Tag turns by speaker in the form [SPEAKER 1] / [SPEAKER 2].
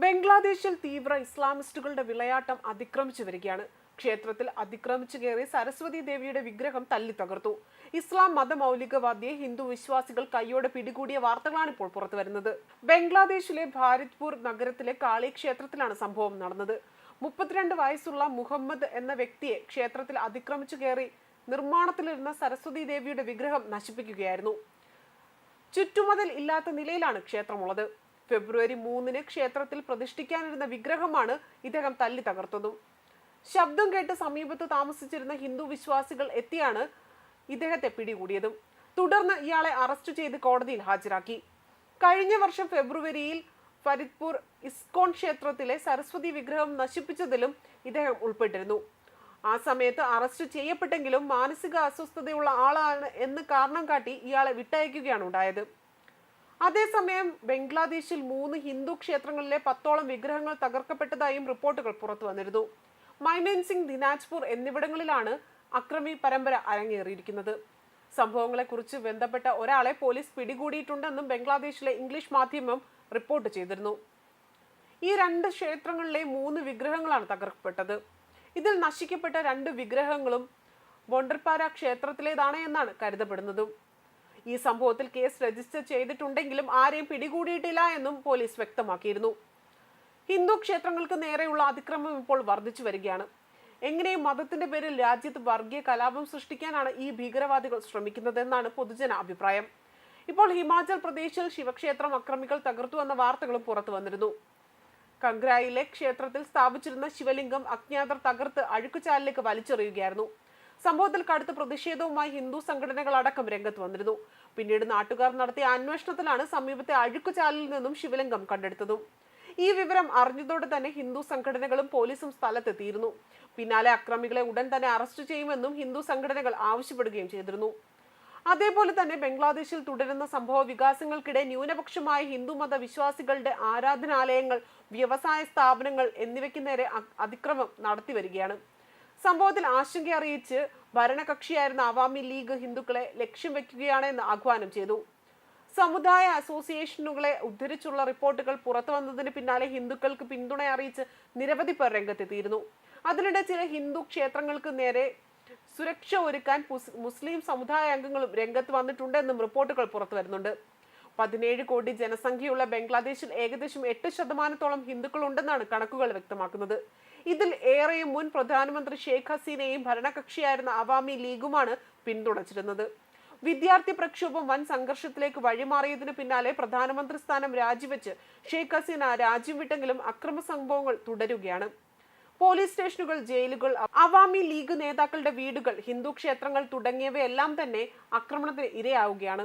[SPEAKER 1] ബംഗ്ലാദേശിൽ തീവ്ര ഇസ്ലാമിസ്റ്റുകളുടെ വിളയാട്ടം അതിക്രമിച്ചു വരികയാണ്. ക്ഷേത്രത്തിൽ അതിക്രമിച്ചു കയറി സരസ്വതി ദേവിയുടെ വിഗ്രഹം തല്ലി തകർത്തു. ഇസ്ലാം മത മതമൗലികവാദിയെ ഹിന്ദു വിശ്വാസികൾ കൈയോടെ പിടികൂടിയ വാർത്തകളാണ് ഇപ്പോൾ പുറത്തു വരുന്നത്. ബംഗ്ലാദേശിലെ ഭാരത്പൂർ നഗരത്തിലെ കാളി ക്ഷേത്രത്തിലാണ് സംഭവം നടന്നത്. മുപ്പത്തിരണ്ട് വയസ്സുള്ള മുഹമ്മദ് എന്ന വ്യക്തിയെ ക്ഷേത്രത്തിൽ അതിക്രമിച്ചു കയറി നിർമ്മാണത്തിലിരുന്ന സരസ്വതി ദേവിയുടെ വിഗ്രഹം നശിപ്പിക്കുകയായിരുന്നു. ചുറ്റുമതിൽ ഇല്ലാത്ത നിലയിലാണ് ക്ഷേത്രമുള്ളത്. ഫെബ്രുവരി മൂന്നിന് ക്ഷേത്രത്തിൽ പ്രതിഷ്ഠിക്കാനിരുന്ന വിഗ്രഹമാണ് ഇദ്ദേഹം തല്ലി തകർത്തത്. ശബ്ദം കേട്ട് സമീപത്ത് താമസിച്ചിരുന്ന ഹിന്ദു വിശ്വാസികൾ എത്തിയാണ് ഇദ്ദേഹത്തെ പിടികൂടിയതും. തുടർന്ന് ഇയാളെ അറസ്റ്റ് ചെയ്ത് കോടതിയിൽ ഹാജരാക്കി. കഴിഞ്ഞ വർഷം ഫെബ്രുവരിയിൽ ഫരിദ്പൂർ ഇസ്കോൺ ക്ഷേത്രത്തിലെ സരസ്വതി വിഗ്രഹം നശിപ്പിച്ചതിലും ഇദ്ദേഹം ഉൾപ്പെട്ടിരുന്നു. ആ സമയത്ത് അറസ്റ്റ് ചെയ്യപ്പെട്ടെങ്കിലും മാനസിക അസ്വസ്ഥതയുള്ള ആളാണ് എന്ന് കാരണം കാട്ടി ഇയാളെ വിട്ടയക്കുകയാണ് ഉണ്ടായത്. അതേസമയം ബംഗ്ലാദേശിൽ മൂന്ന് ഹിന്ദു ക്ഷേത്രങ്ങളിലെ പത്തോളം വിഗ്രഹങ്ങൾ തകർക്കപ്പെട്ടതായും റിപ്പോർട്ടുകൾ പുറത്തു വന്നിരുന്നു. മൈമൻസിംഗ് ദിനാജ്പൂർ എന്നിവിടങ്ങളിലാണ് അക്രമി പരമ്പര അരങ്ങേറിയിരിക്കുന്നത്. സംഭവങ്ങളെക്കുറിച്ച് ബന്ധപ്പെട്ട ഒരാളെ പോലീസ് പിടികൂടിയിട്ടുണ്ടെന്നും ബംഗ്ലാദേശിലെ ഇംഗ്ലീഷ് മാധ്യമം റിപ്പോർട്ട് ചെയ്തിരുന്നു. ഈ രണ്ട് ക്ഷേത്രങ്ങളിലെ മൂന്ന് വിഗ്രഹങ്ങളാണ് തകർക്കപ്പെട്ടത്. ഇതിൽ നശിക്കപ്പെട്ട രണ്ട് വിഗ്രഹങ്ങളും ബോണ്ടർപാര ക്ഷേത്രത്തിലേതാണ് എന്നാണ് കരുതപ്പെടുന്നതും. ഈ സംഭവത്തിൽ കേസ് രജിസ്റ്റർ ചെയ്തിട്ടുണ്ടെങ്കിലും ആരെയും പിടികൂടിയിട്ടില്ല എന്നും പോലീസ് വ്യക്തമാക്കിയിരുന്നു. ഹിന്ദു ക്ഷേത്രങ്ങൾക്ക് നേരെയുള്ള അതിക്രമം ഇപ്പോൾ വർദ്ധിച്ചു വരികയാണ്. എങ്ങനെയും മതത്തിന്റെ പേരിൽ രാജ്യത്ത് വർഗീയ കലാപം സൃഷ്ടിക്കാനാണ് ഈ ഭീകരവാദികൾ ശ്രമിക്കുന്നതെന്നാണ് പൊതുജന അഭിപ്രായം. ഇപ്പോൾ ഹിമാചൽ പ്രദേശിൽ ശിവക്ഷേത്രം അക്രമികൾ തകർത്തു എന്ന വാർത്തകളും പുറത്തു വന്നിരുന്നു. കംഗ്രായിലെ ക്ഷേത്രത്തിൽ സ്ഥാപിച്ചിരുന്ന ശിവലിംഗം അജ്ഞാതർ തകർത്ത് അഴുക്കുചാലിലേക്ക് വലിച്ചെറിയുകയായിരുന്നു. സംഭവത്തിൽ കടുത്ത പ്രതിഷേധവുമായി ഹിന്ദു സംഘടനകൾ അടക്കം രംഗത്ത് വന്നിരുന്നു. പിന്നീട് നാട്ടുകാർ നടത്തിയ അന്വേഷണത്തിലാണ് സമീപത്തെ അഴുക്കുചാലിൽ നിന്നും ശിവലിംഗം കണ്ടെടുത്തതും. ഈ വിവരം അറിഞ്ഞതോടെ തന്നെ ഹിന്ദു സംഘടനകളും പോലീസും സ്ഥലത്തെത്തിയിരുന്നു. പിന്നാലെ അക്രമികളെ ഉടൻ തന്നെ അറസ്റ്റ് ചെയ്യുമെന്നും ഹിന്ദു സംഘടനകൾ ആവശ്യപ്പെടുകയും ചെയ്തിരുന്നു. അതേപോലെ തന്നെ ബംഗ്ലാദേശിൽ തുടരുന്ന സംഭവ വികാസങ്ങൾക്കിടെ ന്യൂനപക്ഷമായ ഹിന്ദുമത വിശ്വാസികളുടെ ആരാധനാലയങ്ങൾ വ്യവസായ സ്ഥാപനങ്ങൾ എന്നിവയ്ക്ക് നേരെ അതിക്രമം നടത്തി വരികയാണ്. സംഭവത്തിൽ ആശങ്ക അറിയിച്ച് ഭരണകക്ഷിയായിരുന്ന അവാമി ലീഗ് ഹിന്ദുക്കളെ ലക്ഷ്യം വെക്കുകയാണ് എന്ന് ആഹ്വാനം ചെയ്തു. സമുദായ അസോസിയേഷനുകളെ ഉദ്ധരിച്ചുള്ള റിപ്പോർട്ടുകൾ പുറത്തു വന്നതിന് പിന്നാലെ ഹിന്ദുക്കൾക്ക് പിന്തുണ അറിയിച്ച് നിരവധി പേർ രംഗത്തെത്തിയിരുന്നു. അതിനിടെ ചില ഹിന്ദു ക്ഷേത്രങ്ങൾക്ക് നേരെ സുരക്ഷ ഒരുക്കാൻ മുസ്ലിം സമുദായ അംഗങ്ങളും രംഗത്ത് വന്നിട്ടുണ്ടെന്നും റിപ്പോർട്ടുകൾ പുറത്തു വരുന്നുണ്ട്. പതിനേഴ് കോടി ജനസംഖ്യയുള്ള ബംഗ്ലാദേശിൽ ഏകദേശം എട്ട് ശതമാനത്തോളം ഹിന്ദുക്കളുണ്ടെന്നാണ് കണക്കുകൾ വ്യക്തമാക്കുന്നത്. ഇതിൽ ഏറെയും മുൻ പ്രധാനമന്ത്രി ഷെയ്ഖ് ഹസീനയും ഭരണകക്ഷിയായിരുന്ന അവാമി ലീഗുമാണ് പിന്തുണച്ചിരുന്നത്. വിദ്യാർത്ഥി പ്രക്ഷോഭം വൻ സംഘർഷത്തിലേക്ക് വഴിമാറിയതിന് പിന്നാലെ പ്രധാനമന്ത്രി സ്ഥാനം രാജിവെച്ച് ഷെയ്ഖ് ഹസീന രാജ്യം വിട്ടെങ്കിലും അക്രമ സംഭവങ്ങൾ തുടരുകയാണ്. പോലീസ് സ്റ്റേഷനുകൾ ജയിലുകൾ അവാമി ലീഗ് നേതാക്കളുടെ വീടുകൾ ഹിന്ദു ക്ഷേത്രങ്ങൾ തുടങ്ങിയവയെല്ലാം തന്നെ ആക്രമണത്തിന് ഇരയാവുകയാണ്.